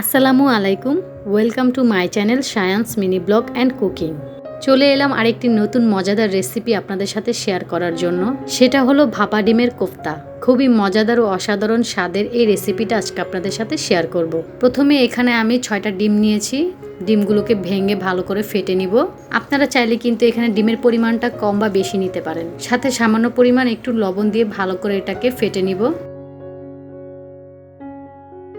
আসসালামু আলাইকুম, welcome to my channel science mini blog and cooking. চলে এলাম আরেকটি নতুন মজাদার রেসিপি আপনাদের সাথে শেয়ার করার জন্য। সেটা হলো ভাপা ডিমের কোফতা। খুবই মজাদার ও অসাধারণ স্বাদের এই রেসিপিটা আজকে আপনাদের সাথে শেয়ার করব। প্রথমে এখানে আমি ছয়টা ডিম নিয়েছি। ডিমগুলোকে ভেঙে ভালো করে ফেটে নিব। আপনারা চাইলে কিন্তু এখানে ডিমের পরিমাণটা কম বা বেশি নিতে পারেন। সাথে সামান্য পরিমাণ একটু লবণ দিয়ে ভালো করে এটাকে ফেটে নিব।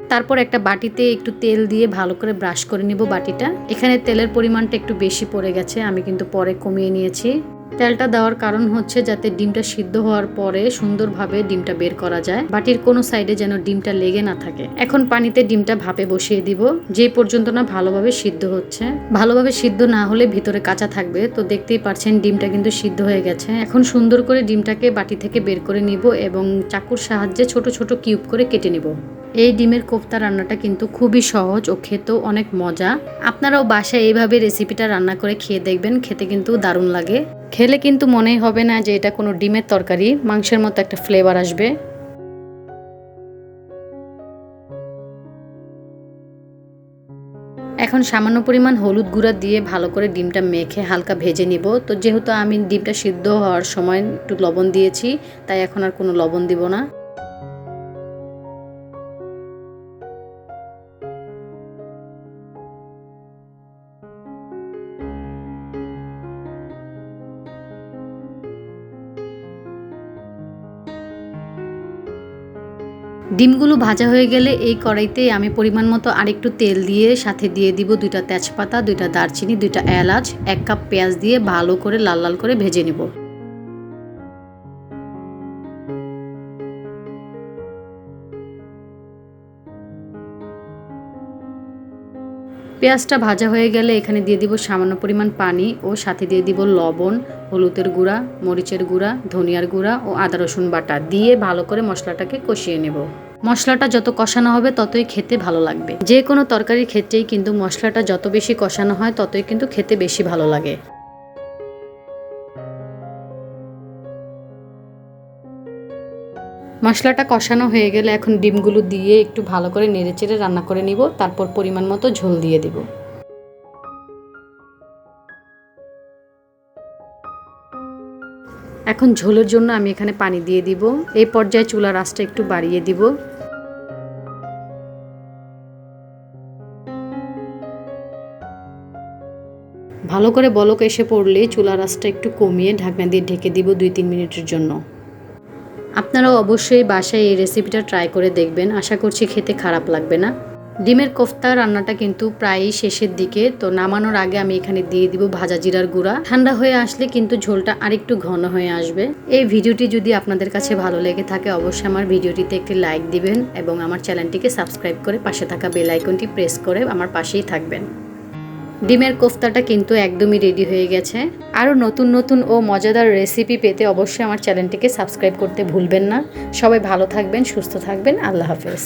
তারপর একটা বাটিতে একটু তেল দিয়ে ভালো করে ব্রাশ করে নিব বাটিটা। এখানে তেলের পরিমাণটা একটু বেশি পড়ে গেছে, আমি কিন্তু পরে কমিয়ে নিয়েছি। তেলটা দেওয়ার কারণ হচ্ছে যাতে ডিমটা সিদ্ধ হওয়ার পরে সুন্দরভাবে ডিমটা বের করা যায়। বাটির কোনো সাইডে যেন ডিমটা লেগে না থাকে। এখন পানিতে ডিমটা ভাপে বসিয়ে দিব। যে পর্যন্ত না ভালোভাবে সিদ্ধ হচ্ছে। ভালোভাবে সিদ্ধ না হলে ভিতরে কাঁচা থাকবে। তো দেখতেই পারছেন, ডিমটা কিন্তু সিদ্ধ হয়ে গেছে। এখন সুন্দর করে ডিমটাকে বাটি থেকে বের করে নিব এবং চাকুর সাহায্যে ছোট ছোট কিউব করে কেটে নিব। এই ডিমের কোফতা রান্নাটা কিন্তু খুবই সহজ ও খেতেও অনেক মজা। আপনারাও বাসায় এইভাবে রেসিপিটা রান্না করে খেয়ে দেখবেন, খেতে কিন্তু দারুণ লাগে। খেলে কিন্তু মনেই হবে না যে এটা কোনো ডিমের তরকারি, মাংসের মতো একটা ফ্লেভার আসবে। এখন সামান্য পরিমাণ হলুদ গুঁড়া দিয়ে ভালো করে ডিমটা মেখে হালকা ভেজে নিব। তো যেহেতু আমি ডিমটা সিদ্ধ হওয়ার সময় একটু লবণ দিয়েছি, তাই এখন আর কোনো লবণ দিব না। ডিমগুলো ভাজা হয়ে গেলে এই কড়াইতে আমি পরিমাণ মতো আরেকটু তেল দিয়ে সাথে দিয়ে দিব দুইটা তেজপাতা, দুইটা দারচিনি, দুইটা এলাচ, এক কাপ পেঁয়াজ দিয়ে ভালো করে লাল লাল করে ভেজে নেব। পেঁয়াজটা ভাজা হয়ে গেলে এখানে দিয়ে দিব সামান্য পরিমাণ পানি ও সাথে দিয়ে দিব লবণ, হলুদের গুঁড়া, মরিচের গুঁড়া, ধনিয়ার গুঁড়া ও আদা রসুন বাটা দিয়ে ভালো করে মশলাটাকে কষিয়ে নেব। মশলাটা যত কষানো হবে ততই খেতে ভালো লাগবে। যে কোনো তরকারির ক্ষেত্রেই কিন্তু মশলাটা যত বেশি কষানো হয় ততই কিন্তু খেতে বেশি ভালো লাগে। মশলাটা কষানো হয়ে গেলে এখন ডিমগুলো দিয়ে একটু ভালো করে নেড়েচেড়ে রান্না করে নিব, তারপর পরিমাণ মতো ঝোল দিয়ে দিব। এখন ঝোলের জন্য আমি এখানে পানি দিয়ে দিব। এই পর্যায়ে চুলার আঁচটা একটু বাড়িয়ে দিব। ভালো করে বলক এসে পড়লে চুলার আঁচটা একটু কমিয়ে ঢাকনা দিয়ে ঢেকে দিব দুই তিন মিনিটের জন্য। আপনারাও অবশ্যই বাসায় এই রেসিপিটা ট্রাই করে দেখবেন। আশা করছি খেতে খারাপ লাগবে না। ডিমের কোফতা রান্নাটা কিন্তু প্রায়ই শেষের দিকে, তো নামানোর আগে আমি এখানে দিয়ে দিব ভাজা জিরার গুঁড়া। ঠান্ডা হয়ে আসলে কিন্তু ঝোলটা আরেকটু ঘন হয়ে আসবে। এই ভিডিওটি যদি আপনাদের কাছে ভালো লেগে থাকে, অবশ্যই আমার ভিডিওটিতে একটি লাইক দিবেন এবং আমার চ্যানেলটিকে সাবস্ক্রাইব করে পাশে থাকা বেল আইকনটি প্রেস করে আমার পাশেই থাকবেন। ডিমের কোফতাটা কিন্তু একদমই রেডি হয়ে গেছে। আরও নতুন নতুন ও মজাদার রেসিপি পেতে অবশ্যই আমার চ্যানেলটিকে সাবস্ক্রাইব করতে ভুলবেন না। সবাই ভালো থাকবেন, সুস্থ থাকবেন, আল্লাহ হাফেজ।